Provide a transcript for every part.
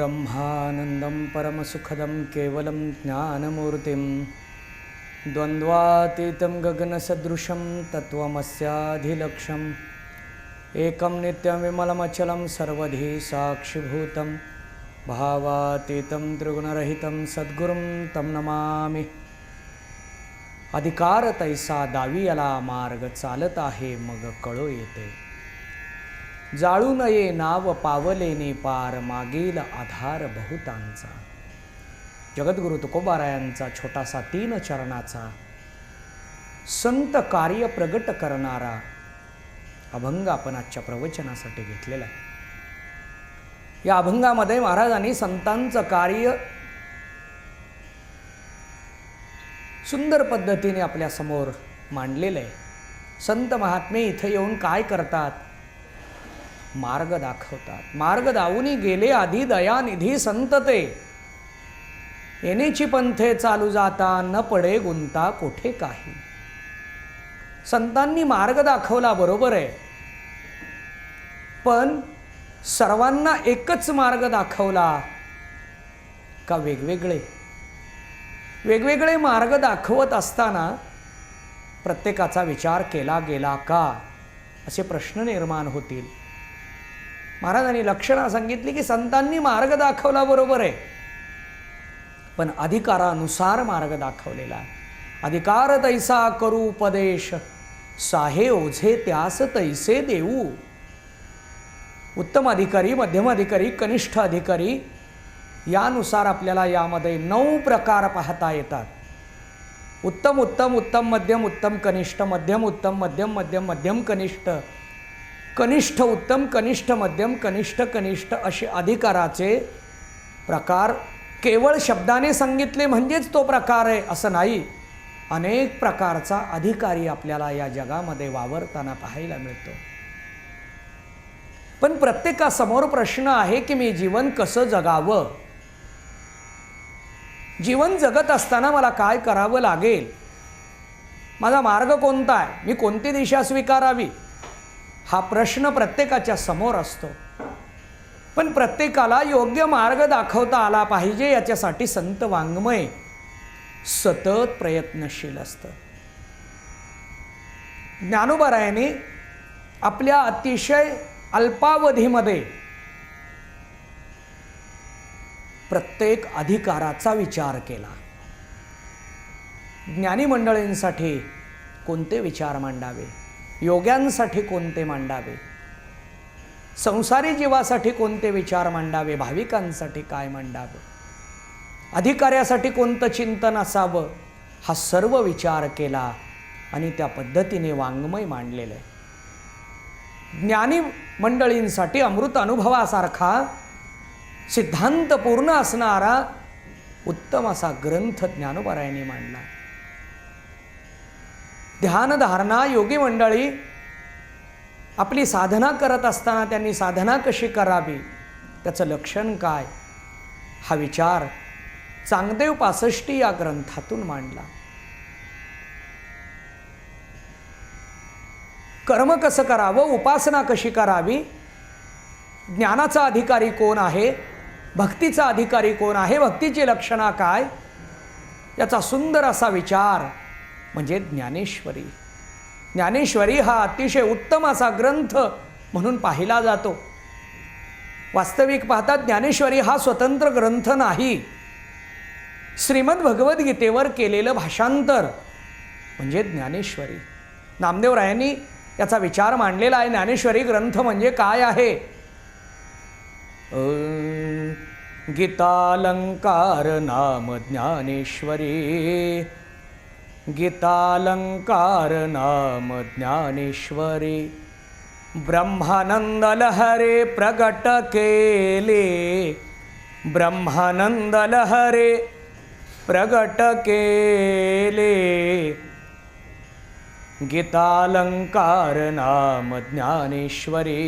ब्रह्मानन्दं परमसुखदं केवलं ज्ञानमूर्तिं द्वन्द्वातीतं गगनसदृशं तत्त्वमस्याधिलक्ष्यम् एकं नित्यविमलमचलं सर्वधी साक्षिभूतं भावातीतं त्रिगुणरहितं सद्गुरुं तं नमामि। अधिकार तैसा दावी याला मार्ग चालत आहे मग कळो येते। जाळू नये नाव पावलेने पार मागील आधार बहुतांचा. जगद्गुरु तुकोबारायांचा छोटासा तीन चरणाचा. संत कार्य प्रगट करणारा अभंग आपण आजच्या प्रवचनासाठी घेतलेला आहे. या अभंगामध्ये महाराजांनी संतांचं कार्य सुंदर पद्धतीने आपल्यासमोर मांडलेलं आहे. संत महात्मे इथं येऊन काय करतात? मार्ग दाखवतात. मार्ग दावूनी गेले आधी दयानिधी संत ते येणेची पंथे चालू जाता न पडे गुंता कोठे काही. संतांनी मार्ग दाखवला बरोबर आहे. पण सर्वांना एकच मार्ग दाखवला का वेगवेगळे? वेगवेगळे मार्ग दाखवत असताना प्रत्येकाचा विचार केला गेला का? असे प्रश्न निर्माण होतील. महाराजांनी लक्षणं सांगितली की संतांनी मार्ग दाखवला बरोबर आहे. पण अधिकारानुसार मार्ग दाखवलेला आहे. अधिकार तैसा करू उपदेश साहे ओझे त्यास तैसे देऊ. उत्तम अधिकारी मध्यम अधिकारी कनिष्ठ अधिकारी यानुसार आपल्याला यामध्ये नऊ प्रकार पाहता येतात. उत्तम उत्तम उत्तम मध्यम उत्तम कनिष्ठ मध्यम उत्तम मध्यम मध्यम मध्यम कनिष्ठ कनिष्ठ उत्तम कनिष्ठ मध्यम कनिष्ठ कनिष्ठ असे अधिकाराचे प्रकार केवळ शब्दाने सांगितले म्हणजेच तो प्रकार आहे असं नाही. अनेक प्रकारचा अधिकारी आपल्याला या जगामध्ये वावरताना पाहायला मिळतो. पण प्रत्येकासमोर प्रश्न आहे की मी जीवन कसं जगावं? जीवन जगत असताना मला काय करावं लागेल? माझा मार्ग कोणता आहे? मी कोणती दिशा स्वीकारावी? हा प्रश्न प्रत्येकाच्या समोर असतो. पण प्रत्येकाला योग्य मार्ग दाखवता आला पाहिजे याच्यासाठी संत वाङ्मय सतत प्रयत्नशील असतं. ज्ञानोबरायाने आपल्या अतिशय अल्पावधीमध्ये प्रत्येक अधिकाराचा विचार केला. ज्ञानी मंडळींसाठी कोणते विचार मांडावे? योग्यांसाठी कोणते मांडावे? संसारी जीवासाठी कोणते विचार मांडावे? भाविकांसाठी काय मांडावे? अधिकाऱ्यासाठी कोणतं चिंतन असावं? हा सर्व विचार केला आणि त्या पद्धतीने वाङ्मय मांडलेलं आहे. ज्ञानी मंडळींसाठी अमृत अनुभवासारखा सिद्धांतपूर्ण असणारा उत्तम असा ग्रंथ ज्ञानोबरायांनी मांडला. ध्यानधारणा योगी मंडळी आपली साधना करत असताना त्यांनी साधना कशी करावी? त्याचं लक्षण काय? हा विचार चांगदेव पासष्टी या ग्रंथातून मांडला. कर्म कसं करावं? उपासना कशी करावी? ज्ञानाचा अधिकारी कोण आहे? भक्तीचा अधिकारी कोण आहे? भक्तीची लक्षणा काय? याचा सुंदर असा विचार म्हणजे ज्ञानेश्वरी. ज्ञानेश्वरी हा अतिशय उत्तम असा ग्रंथ म्हणून पाहिला जातो. वास्तविक पाहता ज्ञानेश्वरी हा स्वतंत्र ग्रंथ नाही. श्रीमद भगवद्गीतेवर केलेलं भाषांतर म्हणजे ज्ञानेश्वरी. नामदेवरायांनी याचा विचार मांडलेला आहे ज्ञानेश्वरी ग्रंथ म्हणजे काय आहे? गीतालंकार नाम ज्ञानेश्वरी. गीतालङ्कारनामज्ञानेश्वरि ब्रह्मानन्दलहरे प्रकटकेले ब्रह्मानन्दलहरे प्रकटकेले प्रगटके ले गीतालङ्कारनामज्ञानेश्वरि।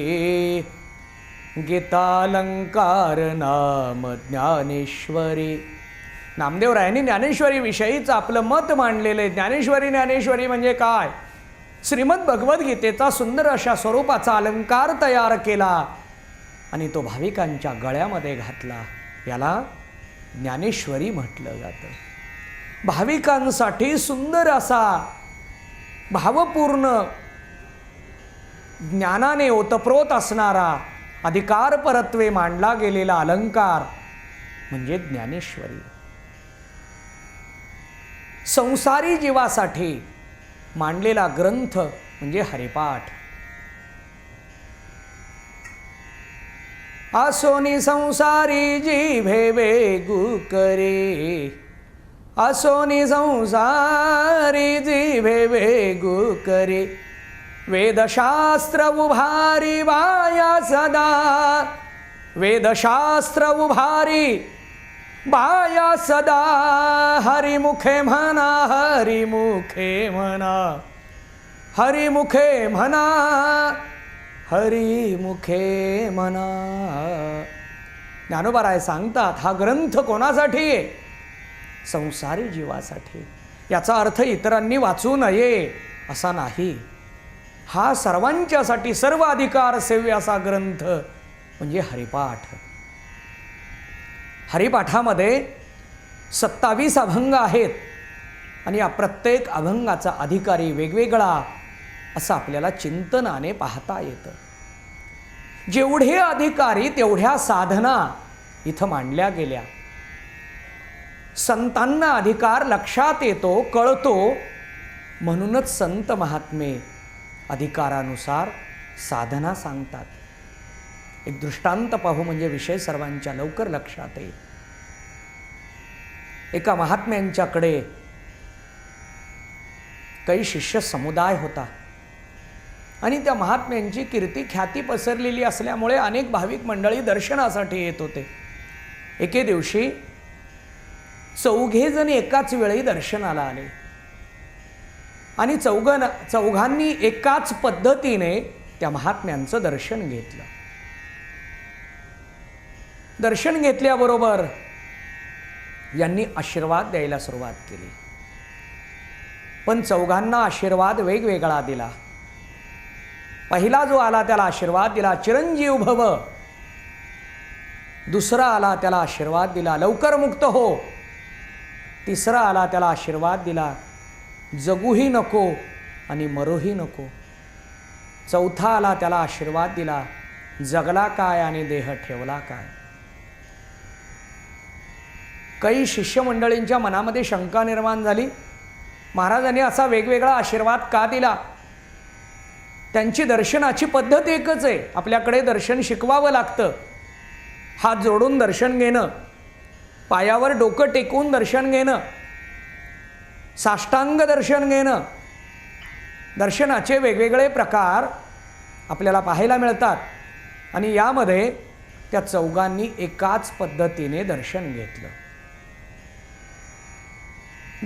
गीतालङ्कार नामदेवरायांनी ज्ञानेश्वरीविषयीचं आपलं मत मांडलेलं आहे. ज्ञानेश्वरी ज्ञानेश्वरी म्हणजे काय? श्रीमद भगवद्गीतेचा सुंदर अशा स्वरूपाचा अलंकार तयार केला आणि तो भाविकांच्या गळ्यामध्ये घातला. याला ज्ञानेश्वरी म्हटलं जातं. भाविकांसाठी सुंदर असा भावपूर्ण ज्ञानाने ओतप्रोत असणारा अधिकार परत्वे मांडला गेलेला अलंकार म्हणजे ज्ञानेश्वरी. संसारी जीवासाठी मांडलेला ग्रंथ म्हणजे हरिपाठ. आसोनी संसारी जीभे वेगू करे. आसोनी संसारी जीभे वेगू करे. वेदशास्त्र उभारी वाया सदा. वेदशास्त्र उभारी बाया सदा हरिमुखे म्हणा हरिमुखे म्हणा. हरिमुखे म्हणा हरिमुखे म्हणा. ज्ञानोबाराय सांगतात हा ग्रंथ कोणासाठी आहे? संसारी जीवासाठी. याचा अर्थ इतरांनी वाचू नये असा नाही. हा सर्वांच्यासाठी सर्व अधिकार सेव्य असा ग्रंथ म्हणजे हरिपाठ. हरिपाठामध्ये सत्तावीस अभंग आहेत. आणि या प्रत्येक अभंगाचा अधिकारी वेगवेगळा असं आपल्याला चिंतनाने पाहता येतं. जेवढे अधिकारी तेवढ्या साधना इथं मांडल्या गेल्या. संतांना अधिकार लक्षात येतो कळतो. म्हणूनच संत महात्मे अधिकारानुसार साधना सांगतात. एक दृष्टांत पाहू म्हणजे विषय सर्वांच्या लवकर लक्षात येईल. एका महात्म्यांच्याकडे काही शिष्य समुदाय होता. आणि त्या महात्म्यांची कीर्ती ख्याती पसरलेली असल्यामुळे अनेक भाविक मंडळी दर्शनासाठी येत होते. एके दिवशी चौघे जण एकाच वेळी दर्शनाला आले. आणि चौघन चौघांनी एकाच पद्धतीने त्या महात्म्यांचं दर्शन घेतलं. दर्शन घेतल्याबरोबर यांनी आशीर्वाद द्यायला सुरुवात केली. पण चौघांना आशीर्वाद वेगवेगळा दिला. पहिला जो आला त्याला आशीर्वाद दिला चिरंजीव भव. दुसरा आला त्याला आशीर्वाद दिला लवकर मुक्त हो. तिसरा आला त्याला आशीर्वाद दिला जगूही नको आणि मरूही नको. चौथा आला त्याला आशीर्वाद दिला जगला काय आणि देह ठेवला काय? काही शिष्यमंडळींच्या मनामध्ये शंका निर्माण झाली. महाराजांनी असा वेगवेगळा आशीर्वाद का दिला? त्यांची दर्शनाची पद्धत एकच आहे. आपल्याकडे दर्शन शिकवावं लागतं. हात जोडून दर्शन घेणं. पायावर डोकं टेकवून दर्शन घेणं. साष्टांग दर्शन घेणं. दर्शनाचे वेगवेगळे प्रकार आपल्याला पाहायला मिळतात. आणि यामध्ये त्या चौघांनी एकाच पद्धतीने दर्शन घेतलं.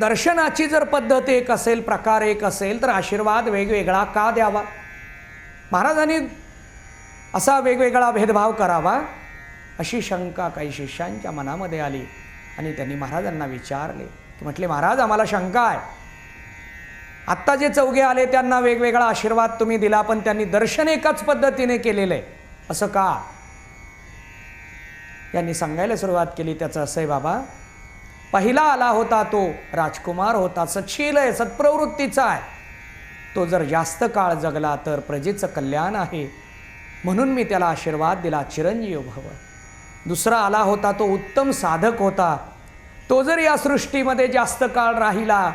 दर्शनाची जर पद्धत एक असेल प्रकार एक असेल तर आशीर्वाद वेगवेगळा का द्यावा? महाराजांनी असा वेगवेगळा भेदभाव करावा अशी शंका काही शिष्यांच्या मनामध्ये आली आणि त्यांनी महाराजांना विचारले. की म्हटले महाराज आम्हाला शंका आहे. आत्ता जे चौघे आले त्यांना वेगवेगळा आशीर्वाद तुम्ही दिला पण त्यांनी दर्शन एकाच पद्धतीने केलेलं. आहे असं का? यांनी सांगायला सुरुवात केली त्याचं असं आहे बाबा पहिला आला होता तो राजकुमार होता सच्छील आहे सत्प्रवृत्तीचा आहे. तो जर जास्त काळ जगला तर प्रजेचं कल्याण आहे. म्हणून मी त्याला आशीर्वाद दिला चिरंजीव भव. दुसरा आला होता तो उत्तम साधक होता. तो जर या सृष्टीमध्ये जास्त काळ राहिला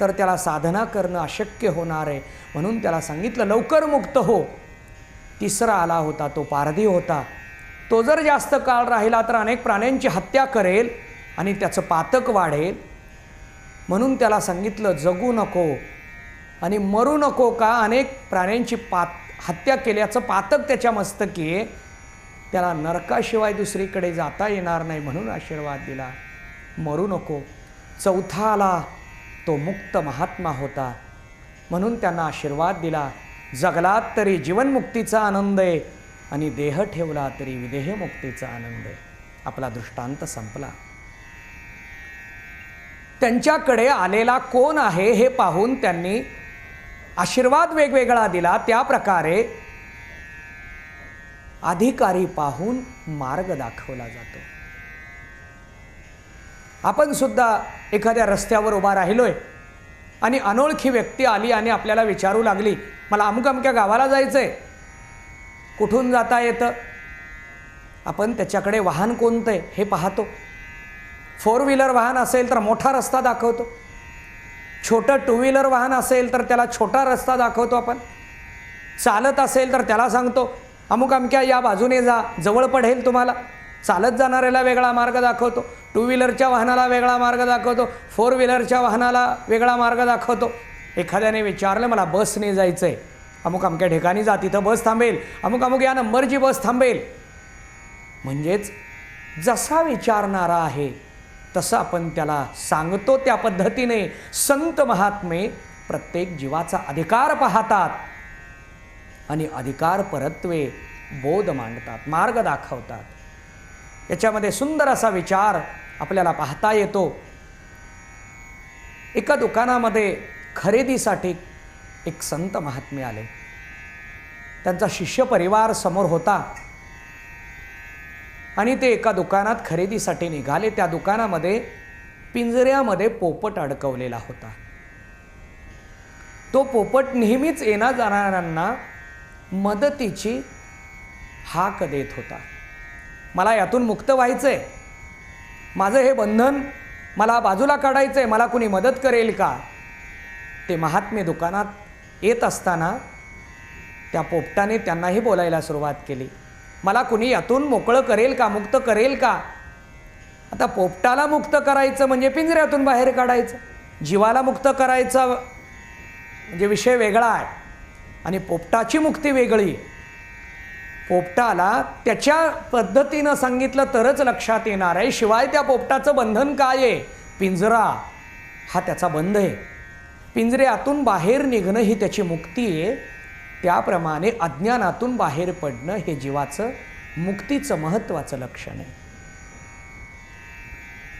तर त्याला साधना करणं अशक्य होणार आहे. म्हणून त्याला सांगितलं लवकर मुक्त हो. तिसरा आला होता तो पारधी होता. तो जर जास्त काळ राहिला तर अनेक प्राण्यांची हत्या करेल. आणि त्याचं पातक वाढेल. म्हणून त्याला सांगितलं जगू नको आणि मरू नको का? अनेक प्राण्यांची पात हत्या केल्याचं पातक त्याच्या मस्तकी आहे. त्याला नरकाशिवाय दुसरीकडे जाता येणार नाही. म्हणून आशीर्वाद दिला. मरू नको. चौथा आला. तो मुक्त महात्मा होता. म्हणून त्यांना आशीर्वाद दिला. जगलात तरी जीवनमुक्तीचा आनंद आहे आणि देह ठेवला तरी विदेहमुक्तीचा आनंद आहे. आपला दृष्टांत संपला. त्यांच्याकडे आलेला कोण आहे हे पाहून त्यांनी आशीर्वाद वेगवेगळा दिला. त्या प्रकारे अधिकारी पाहून मार्ग दाखवला जातो. आपण सुद्धा एखाद्या रस्त्यावर उभा राहिलोय आणि अनोळखी व्यक्ती आली आणि आपल्याला विचारू लागली मला अमुक अमक्या गावाला जायचं आहे कुठून जाता येतं? आपण त्याच्याकडे वाहन कोणतं आहे हे पाहतो. फोर व्हीलर वाहन असेल तर मोठा रस्ता दाखवतो. छोटं टू व्हीलर वाहन असेल तर त्याला छोटा रस्ता दाखवतो आपण. चालत असेल तर त्याला सांगतो अमुक अमक्या या बाजूने जा जवळ पडेल तुम्हाला. चालत जाणाऱ्याला वेगळा मार्ग दाखवतो. टू व्हीलरच्या वाहनाला वेगळा मार्ग दाखवतो. फोर व्हीलरच्या वाहनाला वेगळा मार्ग दाखवतो. एखाद्याने विचारलं मला बसने जायचं आहे अमुक अमक्या ठिकाणी जा तिथं बस थांबेल. अमुक अमुक या नंबरची बस थांबेल. म्हणजेच जसा विचारणारा आहे तसं आपण त्याला सांगतो त्या पद्धतीने. संत महात्मे प्रत्येक जीवाचा अधिकार पाहतात आणि अधिकार परत्वे बोध मांडतात मार्ग दाखवतात. याच्यामध्ये सुंदर असा विचार आपल्याला पाहता येतो. एका दुकानामध्ये खरेदीसाठी एक संत महात्मे आले. त्यांचा शिष्य परिवार समोर होता. आणि ते एका दुकानात खरेदीसाठी निघाले. त्या दुकानामध्ये पिंजऱ्यामध्ये पोपट अडकवलेला होता. तो पोपट नेहमीच येणा जाणाऱ्यांना मदतीची हाक देत होता. मला यातून मुक्त व्हायचं आहे माझं हे बंधन मला बाजूला काढायचं आहे मला कुणी मदत करेल का? ते महात्मे दुकानात येत असताना त्या पोपटाने त्यांनाही बोलायला सुरुवात केली. मला कुणी यातून मोकळं करेल का मुक्त करेल का? आता पोपटाला मुक्त करायचं म्हणजे पिंजऱ्यातून बाहेर काढायचं. जीवाला मुक्त करायचा म्हणजे विषय वेगळा आहे. आणि पोपटाची मुक्ती वेगळी. पोपटाला त्याच्या पद्धतीनं सांगितलं तरच लक्षात येणार आहे. शिवाय त्या पोपटाचं बंधन काय आहे? पिंजरा. हा त्याचा बंध आहे. पिंजऱ्यातून बाहेर निघणं ही त्याची मुक्ती आहे. त्याप्रमाणे अज्ञानातून बाहेर पडणं हे जीवाचं मुक्तीचं महत्त्वाचं लक्षण आहे.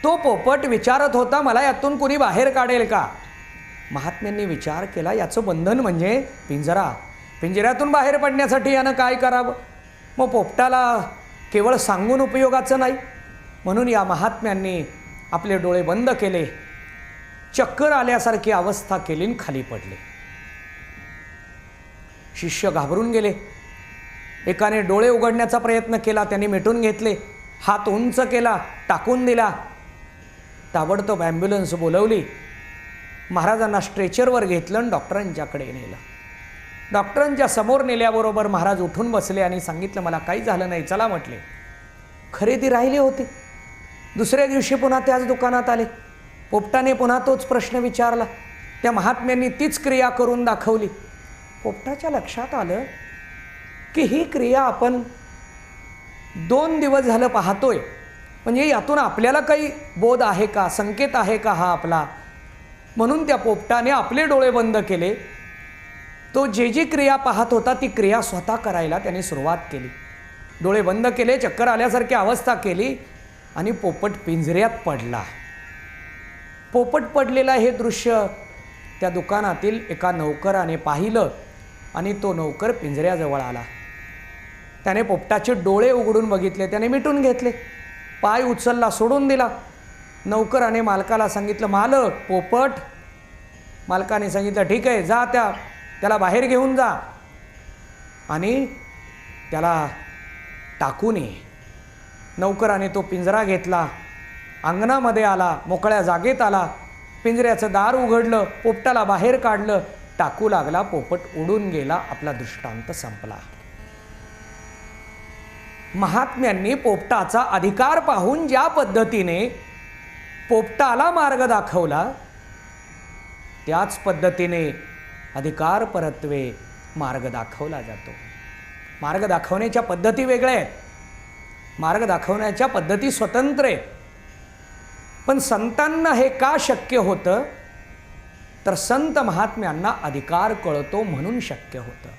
तो पोपट विचारत होता मला यातून कुणी बाहेर काढेल का? महात्म्यांनी विचार केला याचं बंधन म्हणजे पिंजरा. पिंजऱ्यातून बाहेर पडण्यासाठी यानं काय करावं? मग पोपटाला केवळ सांगून उपयोगाचं नाही. म्हणून या महात्म्यांनी आपले डोळे बंद केले चक्कर आल्यासारखी अवस्था केली आणि खाली पडले. शिष्य घाबरून गेले. एकाने डोळे उघडण्याचा प्रयत्न केला त्यांनी मिटून घेतले. हात उंच केला टाकून दिला. ताबडतोब ॲम्ब्युलन्स बोलवली. महाराजांना स्ट्रेचरवर घेतलं आणि डॉक्टरांच्याकडे नेलं. डॉक्टरांच्या समोर नेल्याबरोबर महाराज उठून बसले आणि सांगितलं मला काही झालं नाही चला म्हटले. खरेदी राहिली होती. दुसऱ्या दिवशी पुन्हा त्याच दुकानात आले. पोपटाने पुन्हा तोच प्रश्न विचारला. त्या महात्म्यांनी तीच क्रिया करून दाखवली. पोपटाच्या लक्षात आलं की ही क्रिया आपण दोन दिवस झालं पाहतोय. म्हणजे यातून आपल्याला काही बोध आहे का संकेत आहे का हा आपला? म्हणून त्या पोपटाने आपले डोळे बंद केले. तो जे जी क्रिया पाहत होता ती क्रिया स्वतः करायला त्याने सुरुवात केली. डोळे बंद केले चक्कर आल्यासारखी अवस्था केली आणि पोपट पिंजऱ्यात पडला. पोपट पडलेला हे दृश्य त्या दुकानातील एका नौकराने पाहिलं. आणि तो नौकर पिंजऱ्याजवळ आला. त्याने पोपटाचे डोळे उघडून बघितले. त्याने मिटून घेतले. पाय उचलला सोडून दिला. नौकराने मालकाला सांगितलं मालक पोपट. मालकाने सांगितलं ठीक आहे जा त्या त्याला बाहेर घेऊन जा. आणि त्याला टाकून ये. नौकराने तो पिंजरा घेतला. अंगणामध्ये आला मोकळ्या जागेत आला. पिंजऱ्याचं दार उघडलं पोपटाला बाहेर काढलं. टाकू लागला पोपट उडून गेला आपला दृष्टांत संपला. महात्म्यांनी पोपटाचा अधिकार पाहून ज्या पद्धतीने पोपटाला मार्ग दाखवला त्याच पद्धतीने अधिकार परत्वे मार्ग दाखवला जातो. मार्ग दाखवण्याच्या पद्धती वेगळ्या आहेत. मार्ग दाखवण्याच्या पद्धती स्वतंत्र आहेत. पण संतांना हे का शक्य होतं? तर संत महात्म्यांना अधिकार कळतो म्हणून शक्य होतं.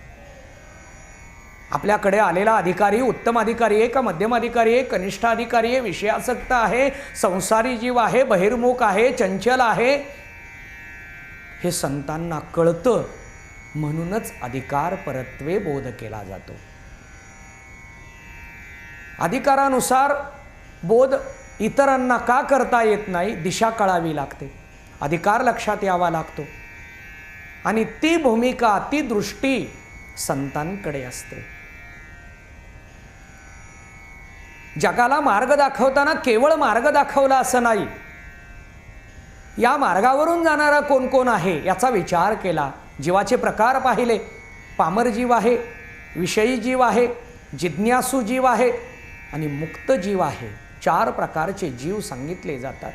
आपल्याकडे आलेला अधिकारी उत्तम अधिकारी आहे का मध्यम अधिकारी आहे कनिष्ठ अधिकारी आहे विषयासक्त आहे संसारी जीव आहे बहिर्मुख आहे चंचल आहे. हे संतांना कळतं म्हणूनच अधिकार परत्वे बोध केला जातो. अधिकारानुसार बोध इतरांना का करता येत नाही दिशा कळावी लागते. अधिकार लक्षात यावा लागतो. आणि ती भूमिका ती दृष्टी संतांकडे असते. जगाला मार्ग दाखवताना केवळ मार्ग दाखवला असं नाही. या मार्गावरून जाणारा कोण कोण आहे याचा विचार केला. जीवाचे प्रकार पाहिले. पामर जीव आहे विषयी जीव आहे जिज्ञासू जीव आहे आणि मुक्त जीव आहे. चार प्रकारचे जीव सांगितले जातात.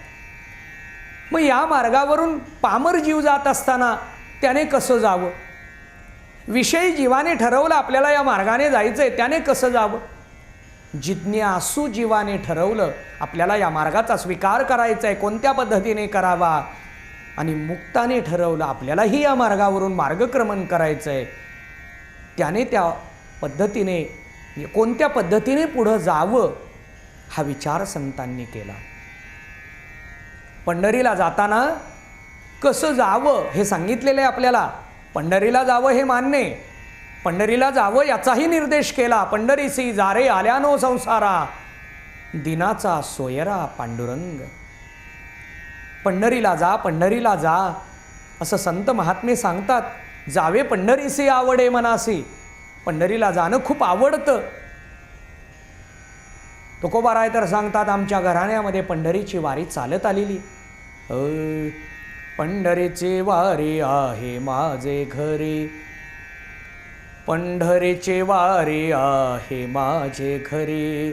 मग या मार्गावरून पामर जीव जात असताना त्याने कसं जावं? विषयी जीवाने ठरवलं आपल्याला या मार्गाने जायचं आहे त्याने कसं जावं? जिज्ञासू जीवाने ठरवलं आपल्याला या मार्गाचा स्वीकार करायचा आहे कोणत्या पद्धतीने करावा? आणि मुक्ताने ठरवलं आपल्यालाही या मार्गावरून मार्गक्रमण करायचं आहे त्याने त्या पद्धतीने कोणत्या पद्धतीने पुढं जावं हा विचार संतांनी केला. पंढरीला जाताना कसं जावं हे सांगितलेलं आहे आपल्याला. पंढरीला जावं हे मान्य पंढरीला जावं याचाही निर्देश केला. पंढरीसी जारे आल्यानो संसारा. दिनाचा सोयरा पांडुरंग. पंढरीला जा पंढरीला जा असं संत महात्मे सांगतात. जावे पंढरीसी आवडे मनासी पंढरीला जाणं खूप आवडतं. तुकोबाराय तर सांगतात आमच्या घराण्यामध्ये पंढरीची वारी चालत आलेली. पंढरीचे पंढरीची वारी आहे माझे घरी. पंढरीची वारी आहे माझे घरी.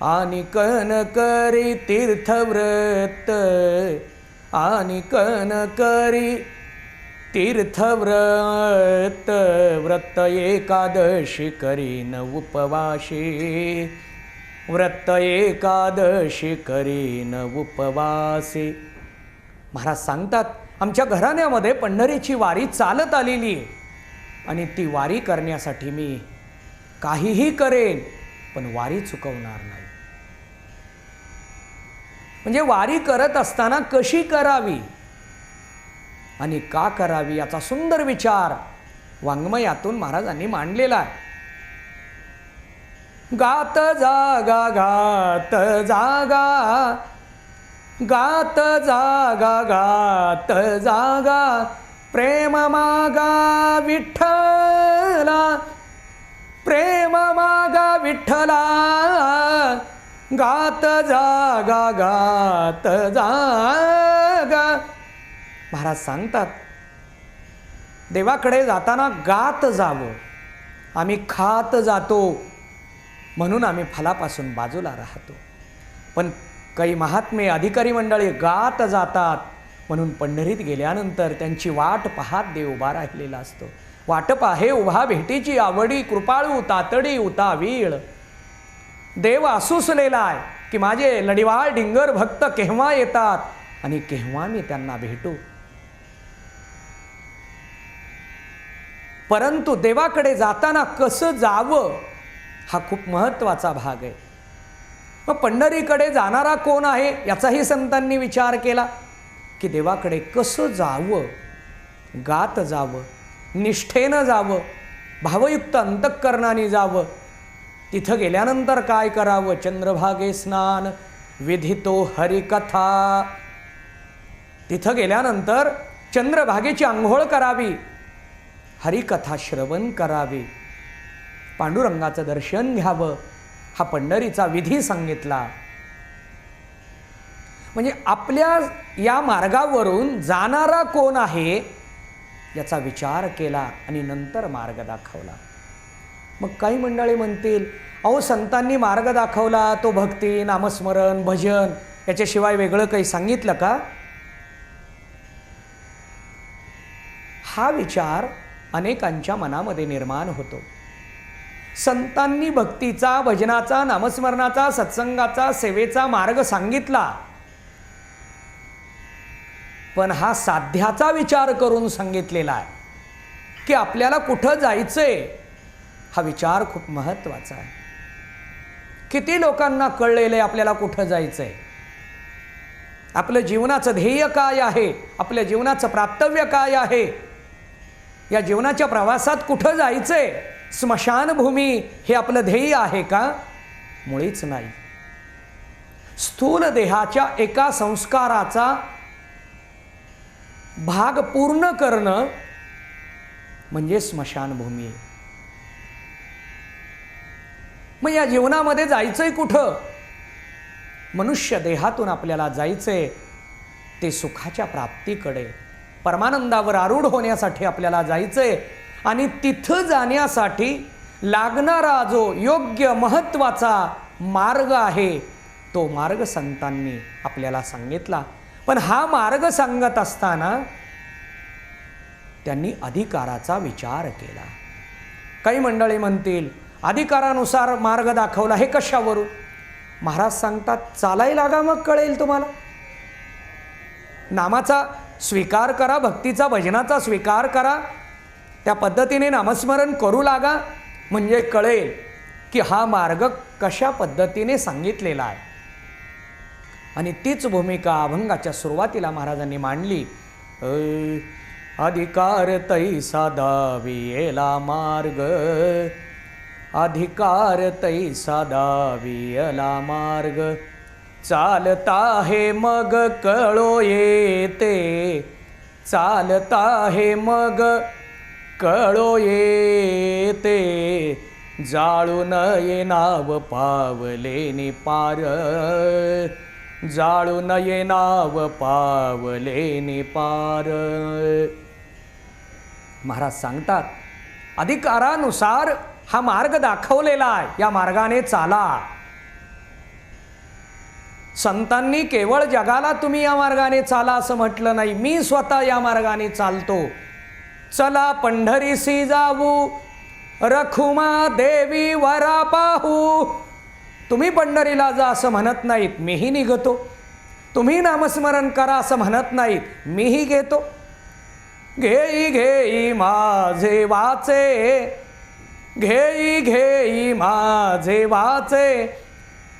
आणि कन करी तीर्थव्रत. आणि कन करी तीर्थव्रत. व्रत एकादशी करीन उपवाशी. व्रत एकादशी करीन उपवासी. महाराज सांगतात आमच्या घराण्यामध्ये पंढरीची वारी चालत आलेली आहे. आणि ती वारी करण्यासाठी मी काहीही करेन पण वारी चुकवणार नाही. म्हणजे वारी करत असताना कशी करावी? आणि का करावी याचा सुंदर विचार वाङ्मयातून महाराजांनी मांडलेला आहे. गात जागा गात जागा. गात जागा गात जागा. प्रेम मागा विठ्ठला. प्रेम मागा विठ्ठला. गात जागा गात जागा. महाराज सांगतात देवाकडे जाताना गात जावं. आम्ही खात जातो. म्हणून आम्ही फलापासून बाजूला राहतो. पण काही महात्मे अधिकारी मंडळी गात जातात. म्हणून पंढरीत गेल्यानंतर त्यांची वाट पाहत देव उभा राहिलेला असतो. वाट पाहे उभा भेटीची आवडी कृपाळू तातडी उता वीळ देव आसुसलेला आहे की माझे लढिवाळ डिंगर भक्त केव्हा येतात आणि केव्हा मी त्यांना भेटू? परंतु देवाकडे जाताना कसं जावं? हा खूप महत्त्वाचा भाग आहे. मग पंढरीकडे जाणारा कोण आहे याचाही संतांनी विचार केला की देवाकडे कसं जावं गात जावं निष्ठेनं जावं भावयुक्त अंतःकरणाने जावं तिथं गेल्यानंतर काय करावं? चंद्रभागे स्नान विधितो हरिकथा. तिथं गेल्यानंतर चंद्रभागेची आंघोळ करावी हरिकथा श्रवण करावी. पांडुरंगाचं दर्शन घ्यावं हा पंढरीचा विधी सांगितला. म्हणजे आपल्या या मार्गावरून जाणारा कोण आहे याचा विचार केला आणि नंतर मार्ग दाखवला. मग काही मंडळी म्हणतील अहो संतांनी मार्ग दाखवला तो भक्ती नामस्मरण भजन याच्याशिवाय वेगळं काही सांगितलं का? हा विचार अनेकांच्या मनामध्ये निर्माण होतो. संतांनी भक्तीचा भजनाचा नामस्मरणाचा सत्संगाचा सेवेचा मार्ग सांगितला. पण हा साध्याचा विचार करून सांगितलेला आहे की आपल्याला कुठं जायचंय हा विचार खूप महत्त्वाचा आहे. किती लोकांना कळलेलं आहे आपल्याला कुठं जायचंय? आपलं जीवनाचं ध्येय काय आहे? आपल्या जीवनाचं प्राप्तव्य काय आहे? या जीवनाच्या प्रवासात कुठं जायचंय? स्मशानभूमी हे आपलं ध्येय आहे का? मुळीच नाही. स्थूल देहाच्या एका संस्काराचा भाग पूर्ण करणं म्हणजे स्मशानभूमी. आहे मग या जीवनामध्ये जायचंय कुठं? मनुष्य देहातून आपल्याला जायचंय ते सुखाच्या प्राप्तीकडे. परमानंदावर आरूढ होण्यासाठी आपल्याला जायचंय आणि तिथं जाण्यासाठी लागणारा जो योग्य महत्त्वाचा मार्ग आहे तो मार्ग संतांनी आपल्याला सांगितला. पण हा मार्ग सांगत असताना त्यांनी अधिकाराचा विचार केला. काही मंडळी म्हणतील अधिकारानुसार मार्ग दाखवला हे कशावरून? महाराज सांगतात चालाय लागा मग कळेल तुम्हाला. नामाचा स्वीकार करा भक्तीचा भजनाचा स्वीकार करा त्या पद्धतीने नामस्मरण करू लागा. म्हणजे कळेल की हा मार्ग कशा पद्धतीने सांगितलेला आहे. आणि तीच भूमिका अभंगाच्या सुरुवातीला महाराजांनी मांडली. अधिकार तैसा दावियेला मार्ग. अधिकार तैसा दावियला मार्ग. चालता हे मग कळो येते. चालता हे मग कळो येते जाळून ये नाव पावले निपार जाळू नये नाव पावले निपार महाराज सांगतात अधिकारानुसार हा मार्ग दाखवलेला आहे या मार्गाने चाला. संतांनी केवळ जगाला तुम्ही या मार्गाने चाला असं म्हटलं नाही मी स्वतः या मार्गाने चालतो. चला पंढरीसी जाऊ रखुमा देवी वरा पाहू. तुम्ही पंढरीला जा असं म्हणत नाहीत मीही निघतो. तुम्ही नामस्मरण करा असं म्हणत नाहीत मीही घेतो. घेई घेई माझे वाचे घेई घेई माझे वाचे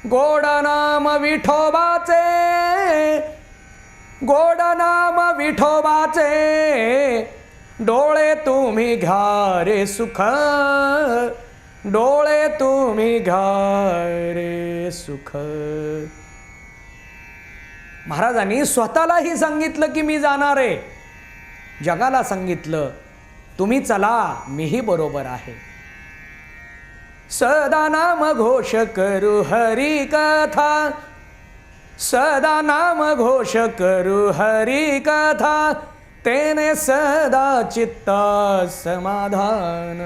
गोड नाम विठोबाचे गोड नाम विठोबाचे. डोळे तुम्ही घ्या रे सुख डोळे तुम्ही घ्या रे सुख. महाराजांनी स्वतःलाही सांगितलं की मी जाणार आहे. जगाला सांगितलं तुम्ही चला मीही बरोबर आहे. सदा नाम घोष करू हरी कथा. सदा नाम घोष करू हरी कथा. तेने सदा चित्ता समाधान.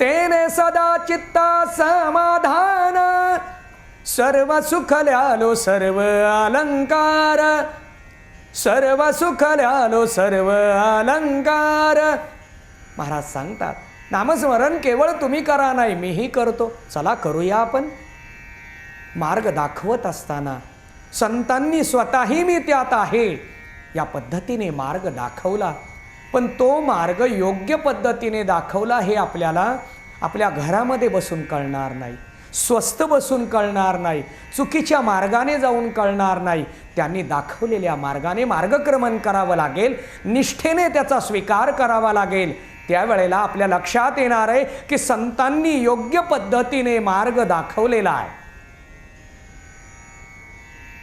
तेने सदा चित्ता समाधान. सर्व सुखल्यालो सर्व अलंकार. सर्व सुखल्यालो सर्व अलंकार. महाराज सांगतात नामस्मरण केवळ तुम्ही करा नाही मीही करतो. चला करूया आपण. मार्ग दाखवत असताना संतांनी स्वतःही मी त्यात आहे. या पद्धतीने मार्ग दाखवला. पण तो मार्ग योग्य पद्धतीने दाखवला हे आपल्याला आपल्या घरामध्ये बसून कळणार नाही. स्वस्त बसून कळणार नाही. चुकीच्या मार्गाने जाऊन कळणार नाही. त्यांनी दाखवलेल्या मार्गाने मार्गक्रमण करावं लागेल. निष्ठेने त्याचा स्वीकार करावा लागेल. त्यावेळेला आपल्या लक्षात येणार आहे की संतांनी योग्य पद्धतीने मार्ग दाखवलेला आहे.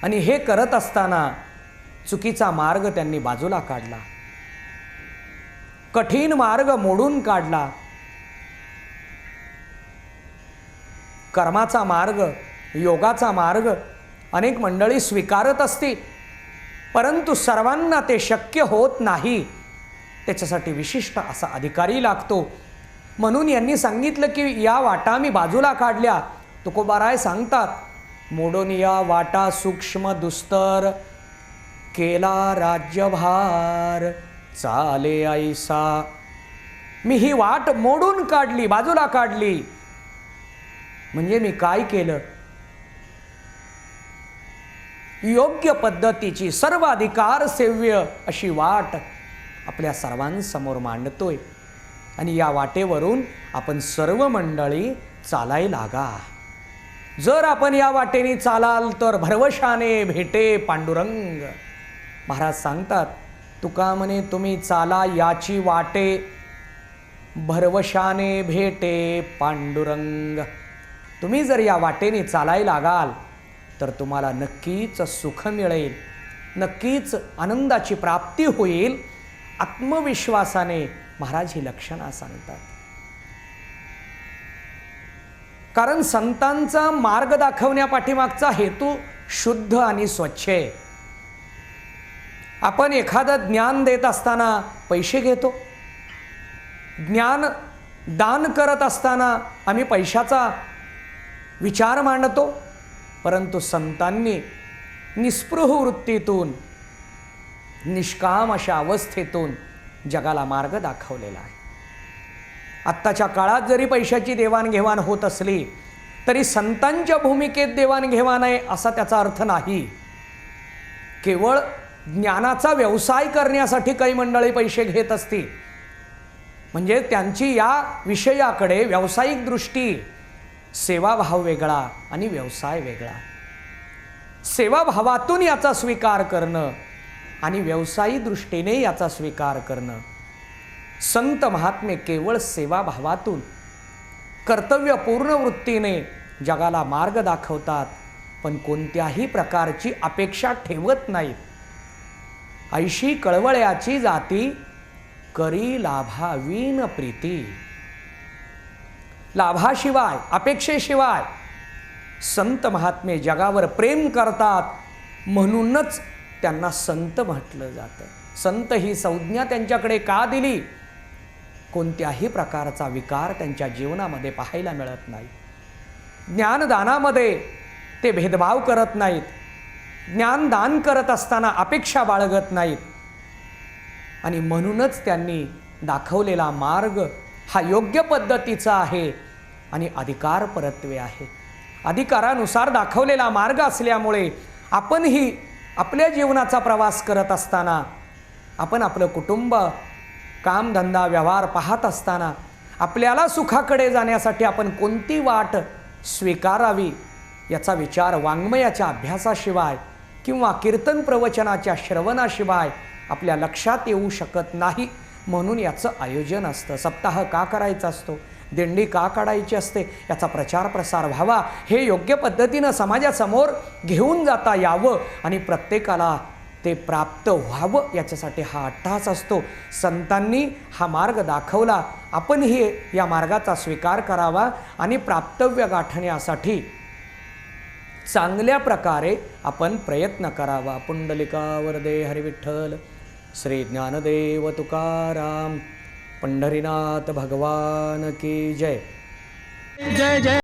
आणि हे करत असताना चुकीचा मार्ग त्यांनी बाजूला काढला. कठीण मार्ग मोडून काढला. कर्माचा मार्ग योगाचा मार्ग अनेक मंडळी स्वीकारत असतील परंतु सर्वांना ते शक्य होत नाही. त्याच्यासाठी विशिष्ट असा अधिकारी लागतो. म्हणून यांनी सांगितलं की या वाटा मी बाजूला काढल्या. तुकोबाराय सांगतात मोडून या वाटा सूक्ष्म दुस्तर केला राज्यभार. चाले ऐसा मी ही वाट मोडून काढली बाजूला काढली. म्हणजे मी काय केलं? योग्य पद्धतीची सर्व अधिकार सेव्य अशी वाट आपल्या सर्वांसमोर मांडतोय. आणि या वाटेवरून आपण सर्व मंडळी चालाय लागा. जर आपण या वाटेने चालाल तर भरवशाने भेटे पांडुरंग. महाराज सांगतात तुका म्हणे तुम्ही चाला याची वाटे भरवशाने भेटे पांडुरंग. तुम्ही जर या वाटेने चालाय लागाल तर तुम्हाला नक्कीच सुख मिळेल नक्कीच आनंदाची प्राप्ती होईल. आत्मविश्वासाने महाराज ही लक्षणं सांगतात. कारण संतांचा मार्ग दाखवण्यापाठीमागचा हेतू शुद्ध आणि स्वच्छ आहे. आपण एखादं ज्ञान देत असताना पैसे घेतो. ज्ञान दान करत असताना आम्ही पैशाचा विचार मांडतो. परंतु संतांनी निस्पृह वृत्तीतून निष्काम अशा अवस्थेतून जगाला मार्ग दाखवलेला आहे. आत्ताच्या काळात जरी पैशाची देवाणघेवाण होत असली तरी संतांच्या भूमिकेत देवाणघेवाण आहे असा त्याचा अर्थ नाही. केवळ ज्ञानाचा व्यवसाय करण्यासाठी काही मंडळी पैसे घेत असतील. म्हणजे त्यांची या विषयाकडे व्यावसायिक दृष्टी सेवाभाव वेगळा आणि व्यवसाय वेगळा. सेवाभावातून याचा स्वीकार करणं आणि व्यवसायी दृष्टीने याचा स्वीकार करणं. संत महात्मे केवळ सेवाभावातून कर्तव्यपूर्ण वृत्तीने जगाला मार्ग दाखवतात पण कोणत्याही प्रकारची अपेक्षा ठेवत नाहीत. ऐशी कळवळ्याची जाती करी लाभावीन प्रीती. लाभाशिवाय अपेक्षेशिवाय संत महात्मे जगावर प्रेम करतात म्हणूनच त्यांना संत म्हटलं जातं. संत ही संज्ञा त्यांच्याकडे का दिली? कोणत्याही प्रकारचा विकार त्यांच्या जीवनामध्ये पाहायला मिळत नाही. ज्ञानदानामध्ये ते भेदभाव करत नाहीत. ज्ञानदान करत असताना अपेक्षा बाळगत नाहीत. आणि म्हणूनच त्यांनी दाखवलेला मार्ग हा योग्य पद्धतीचा आहे आणि अधिकार परत्वे आहे. अधिकारानुसार दाखवलेला मार्ग असल्यामुळे आपणही आपल्या जीवनाचा प्रवास करत असताना आपण आपलं कुटुंब कामधंदा व्यवहार पाहत असताना आपल्याला सुखाकडे जाण्यासाठी आपण कोणती वाट स्वीकारावी याचा विचार वाङ्मयाच्या अभ्यासाशिवाय किंवा कीर्तन प्रवचनाच्या श्रवणाशिवाय आपल्या लक्षात येऊ शकत नाही. म्हणून याचं आयोजन असतं. सप्ताह का करायचा असतो? दिंडी का काढायची असते? याचा प्रचार प्रसार व्हावा. हे योग्य पद्धतीनं समाजासमोर घेऊन जाता यावं आणि प्रत्येकाला ते प्राप्त व्हावं याच्यासाठी हा अट्टहास असतो. संतांनी हा मार्ग दाखवला. आपणही या मार्गाचा स्वीकार करावा आणि प्राप्तव्य गाठण्यासाठी चांगल्या प्रकारे आपण प्रयत्न करावा. पुंडलिकावर दे हरिविठ्ठल श्री ज्ञानदेव तुकाराम पंढरीनाथ भगवान की जय. जय जय